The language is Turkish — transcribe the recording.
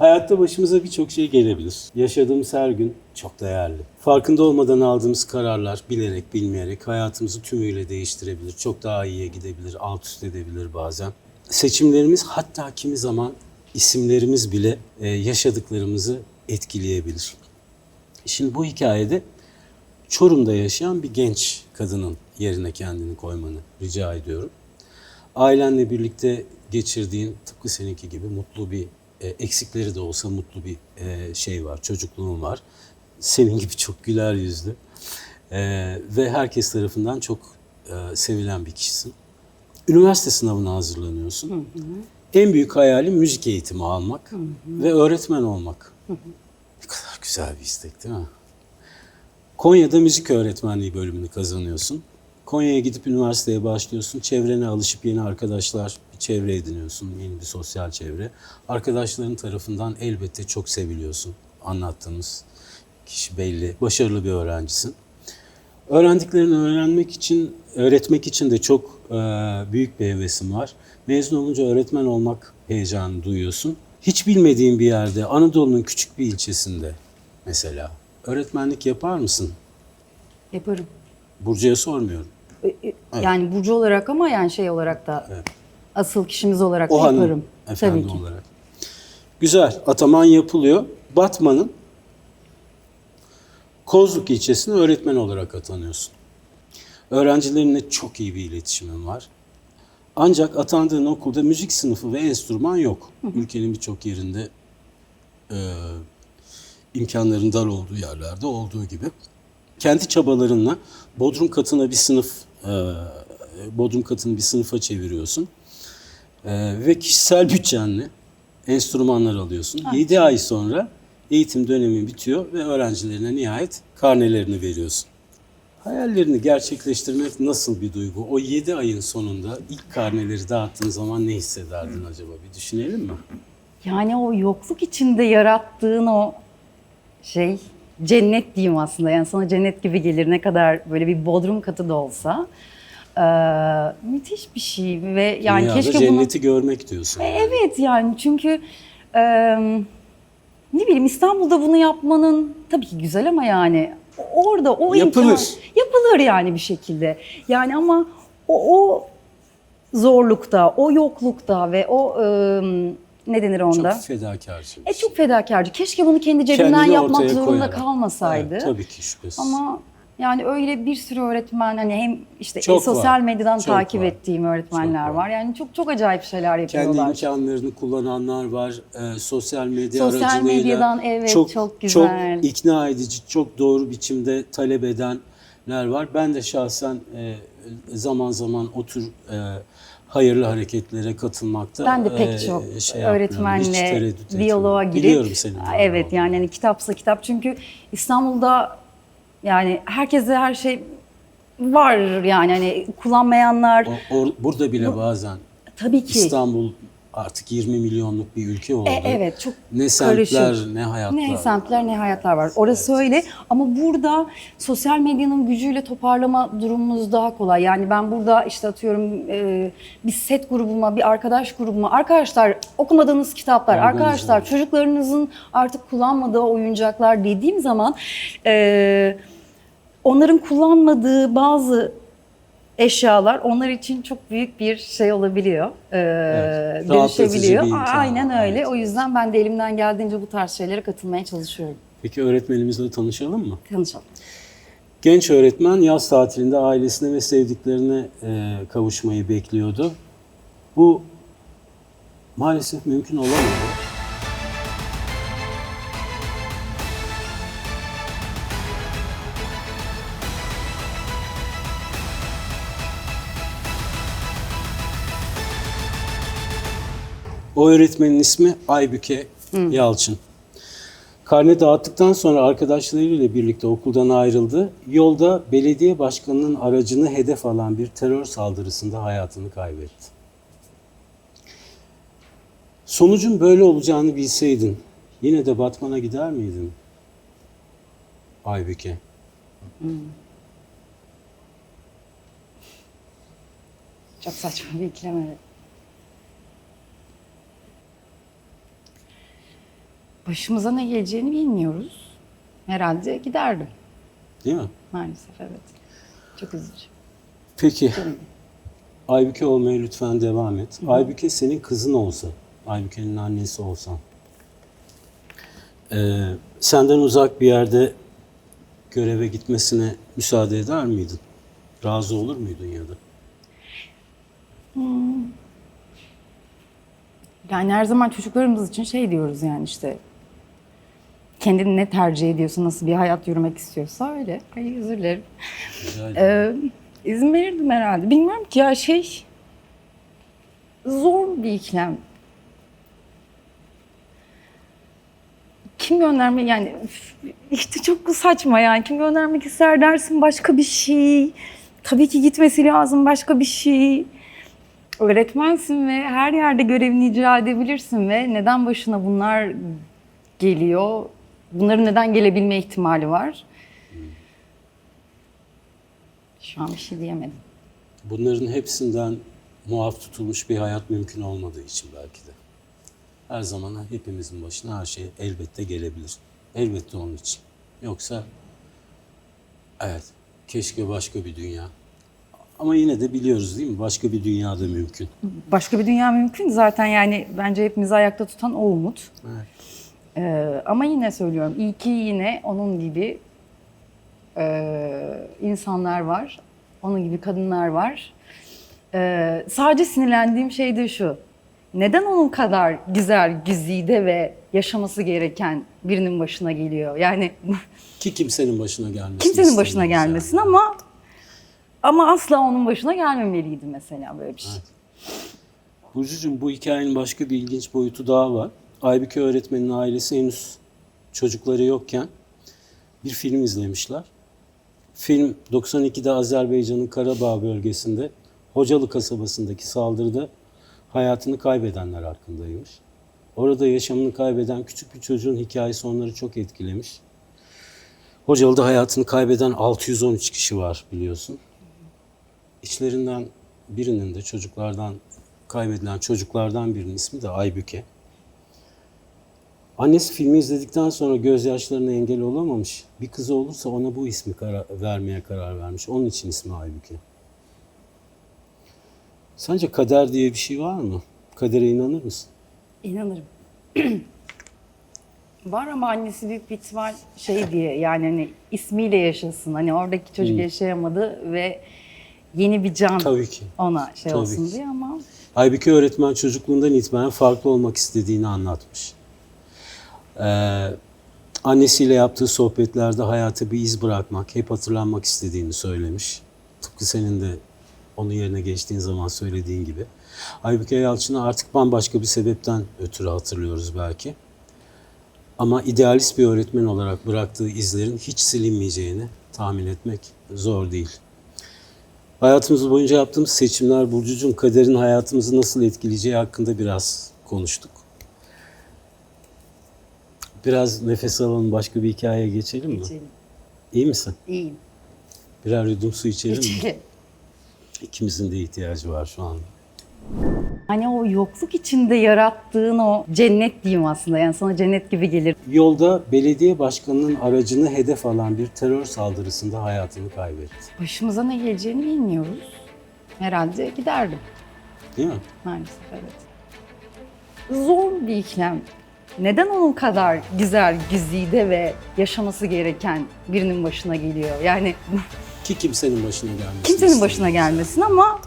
Hayatta başımıza birçok şey gelebilir. Yaşadığımız her gün çok değerli. Farkında olmadan aldığımız kararlar bilerek bilmeyerek hayatımızı tümüyle değiştirebilir. Çok daha iyiye gidebilir, alt üst edebilir bazen. Seçimlerimiz hatta kimi zaman isimlerimiz bile e, yaşadıklarımızı etkileyebilir. Şimdi bu hikayede Çorum'da yaşayan bir genç kadının yerine kendini koymanı rica ediyorum. Ailenle birlikte geçirdiğin tıpkı seninki gibi mutlu bir e, eksikleri de olsa mutlu bir e, şey var, çocukluğun var. Senin gibi çok güler yüzlü e, ve herkes tarafından çok e, sevilen bir kişisin. Üniversite sınavına hazırlanıyorsun. En büyük hayalin müzik eğitimi almak ve öğretmen olmak. Ne kadar güzel bir istek değil mi? Konya'da müzik öğretmenliği bölümünü kazanıyorsun. Konya'ya gidip üniversiteye başlıyorsun. Çevrene alışıp yeni arkadaşlar, bir çevre ediniyorsun. Yeni bir sosyal çevre. Arkadaşların tarafından elbette çok seviliyorsun. Anlattığımız kişi belli. Başarılı bir öğrencisin. Öğrendiklerini öğrenmek için, öğretmek için de çok e, büyük bir hevesim var. Mezun olunca öğretmen olmak heyecanı duyuyorsun. Hiç bilmediğin bir yerde, Anadolu'nun küçük bir ilçesinde mesela öğretmenlik yapar mısın? Yaparım. Burcu'ya sormuyorum. E, e, Yani Burcu olarak ama yani şey olarak da Evet. asıl kişimiz olarak da O hanım yaparım. efendi Tabii ki. olarak. Güzel. Ataman yapılıyor. Batman'ın Kozluk ilçesine öğretmen olarak atanıyorsun. Öğrencilerinle çok iyi bir iletişimin var. Ancak atandığın okulda müzik sınıfı ve enstrüman yok. Ülkenin birçok yerinde e, imkanların dar olduğu yerlerde olduğu gibi. Kendi çabalarınla Bodrum katına bir sınıf, Bodrum katını bir sınıfa çeviriyorsun. E, ve kişisel bütçenle enstrümanlar alıyorsun. 7 ay sonra eğitim dönemi bitiyor ve öğrencilerine nihayet karnelerini veriyorsun. Hayallerini gerçekleştirmek nasıl bir duygu? O 7 ayın sonunda ilk karneleri dağıttığın zaman ne hissederdin acaba? Bir düşünelim mi? Yani o yokluk içinde yarattığın o şey cennet diyeyim aslında. Yani sana cennet gibi gelir ne kadar böyle bir bodrum katı da olsa. Ee, müthiş bir şey ve yani Dünyada keşke bunu... cenneti görmek diyorsun. E, Evet yani çünkü e, ne bileyim İstanbul'da bunu yapmanın tabii ki güzel ama yani orada o Yapılır. imkan yapılır yani bir şekilde. Yani ama o, o zorlukta, o yoklukta ve o e, ne denir onda? Çok fedakarcı. e şey. çok fedakarcı. Keşke bunu kendi cebinden Kendini yapmak zorunda koyarak. kalmasaydı. Evet, tabii ki şüphesiz. Ama yani öyle bir sürü öğretmen hani hem işte Çok sosyal var. medyadan Çok takip var. ettiğim öğretmenler Çok var. var. Yani çok çok acayip şeyler kendi yapıyorlar. imkanlarını kullananlar var. Ee, sosyal medya Sosyal aracılığıyla medyadan, evet, çok, çok güzel. Çok ikna edici, çok doğru biçimde talep edenler var. Ben de şahsen e, zaman zaman o tür e, hayırlı hareketlere katılmakta Ben de e, pek çok şey öğretmenle diyaloğa girip Biliyorum senin de evet yani hani kitapsa kitap. Çünkü İstanbul'da yani herkese her şey var yani hani kullanmayanlar O- or- burada bile bazen tabii ki. İstanbul artık 20 milyonluk bir ülke oldu. E, evet çok Ne semtler, karışık. ne hayatlar. Ne semtler ne hayatlar var. Orası öyle ama burada sosyal medyanın gücüyle toparlama durumumuz daha kolay. Yani ben burada işte atıyorum e, bir set grubuma, bir arkadaş grubuma, arkadaşlar okumadığınız kitaplar, Organize arkadaşlar çocuklarınızın artık kullanmadığı oyuncaklar dediğim zaman e, onların kullanmadığı bazı eşyalar onlar için çok büyük bir şey olabiliyor. E, Evet, dönüşebiliyor. Aynen öyle. Evet. O yüzden ben de elimden geldiğince bu tarz şeylere katılmaya çalışıyorum. Peki öğretmenimizle tanışalım mı? Tanışalım. Genç öğretmen yaz tatilinde ailesine ve sevdiklerine e, kavuşmayı bekliyordu. Bu maalesef mümkün olamadı. O öğretmenin ismi Aybüke Yalçın. Karne dağıttıktan sonra arkadaşlarıyla birlikte okuldan ayrıldı. Yolda belediye başkanının aracını hedef alan bir terör saldırısında hayatını kaybetti. Sonucun böyle olacağını bilseydin yine de Batman'a gider miydin? Aybüke. Çok saçma bir ikilem evet. Başımıza ne geleceğini bilmiyoruz. Herhalde giderdim. Değil mi? Maalesef evet. Çok üzücü. Peki. Aybüke olmaya lütfen devam et. Aybüke senin kızın olsa, Aybüke'nin annesi olsan, ee, senden uzak bir yerde göreve gitmesine müsaade eder miydin? Razı olur muydun ya da? Yani her zaman çocuklarımız için şey diyoruz yani işte kendini ne tercih ediyorsa, nasıl bir hayat yürümek istiyorsa öyle. Ay özür dilerim. Ee, izin verirdim herhalde. Bilmiyorum ki ya şey zor bir ikilem. Kim gönderme yani işte çok saçma yani kim göndermek ister dersin başka bir şey. Tabii ki gitmesi lazım başka bir şey. Öğretmensin ve her yerde görevini icra edebilirsin ve neden başına bunlar geliyor? Bunların neden gelebilme ihtimali var? Şu an bir şey diyemedim. Bunların hepsinden muaf tutulmuş bir hayat mümkün olmadığı için belki de. Her zaman hepimizin başına her şey elbette gelebilir. Elbette onun için. Yoksa evet keşke başka bir dünya. Ama yine de biliyoruz değil mi? Başka bir dünyada mümkün. Başka bir dünya mümkün zaten yani bence hepimizi ayakta tutan o umut. Evet. Ee, ama yine söylüyorum iyi ki yine onun gibi e, insanlar var. Onun gibi kadınlar var. Ee, sadece sinirlendiğim şey de şu. Neden onun kadar güzel, güzide ve yaşaması gereken birinin başına geliyor? Yani Ki kimsenin başına gelmesin. kimsenin başına istemiyoruz gelmesin yani. ama ama asla onun başına gelmemeliydi mesela böyle bir şey. Burcucuğum bu hikayenin başka bir ilginç boyutu daha var. Aybüke öğretmenin ailesi henüz çocukları yokken bir film izlemişler. Film 92'de Azerbaycan'ın Karabağ bölgesinde Hocalı kasabasındaki saldırıda hayatını kaybedenler hakkındaymış. Orada yaşamını kaybeden küçük bir çocuğun hikayesi onları çok etkilemiş. Hocalı'da hayatını kaybeden 613 kişi var biliyorsun. İçlerinden birinin de çocuklardan kaybedilen çocuklardan birinin ismi de Aybüke. Annesi filmi izledikten sonra gözyaşlarına engel olamamış. Bir kızı olursa ona bu ismi kara- vermeye karar vermiş. Onun için ismi Aybüke. Sence kader diye bir şey var mı? Kadere inanır mısın? İnanırım. Var ama annesi büyük bir ihtimal şey diye yani hani ismiyle yaşasın. Hani oradaki çocuk yaşayamadı ve yeni bir can Tabii ki. ona şey Tabii olsun ki. diye ama Aybüke öğretmen çocukluğundan itibaren farklı olmak istediğini anlatmış. Ee, annesiyle yaptığı sohbetlerde hayata bir iz bırakmak, hep hatırlanmak istediğini söylemiş. Tıpkı senin de onun yerine geçtiğin zaman söylediğin gibi. Aybüke Yalçın'ı artık bambaşka bir sebepten ötürü hatırlıyoruz belki. Ama idealist bir öğretmen olarak bıraktığı izlerin hiç silinmeyeceğini tahmin etmek zor değil. Hayatımız boyunca yaptığımız seçimler Burcucuğum kaderin hayatımızı nasıl etkileyeceği hakkında biraz konuştuk. Biraz nefes alalım başka bir hikayeye geçelim mi? geçelim. İyi misin? İyiyim. Birer yudum su içelim mi? Geçelim. İkimizin de ihtiyacı var şu an. Hani o yokluk içinde yarattığın o cennet diyeyim aslında. Yani sana cennet gibi gelir. Yolda belediye başkanının aracını hedef alan bir terör saldırısında hayatını kaybetti. Başımıza ne geleceğini bilmiyoruz. Herhalde giderdim. Değil mi? Maalesef evet. Zor bir ikilem. Neden onun kadar güzel, güzide ve yaşaması gereken birinin başına geliyor? Yani Ki kimsenin başına gelmesin. kimsenin başına istemiyoruz gelmesin ama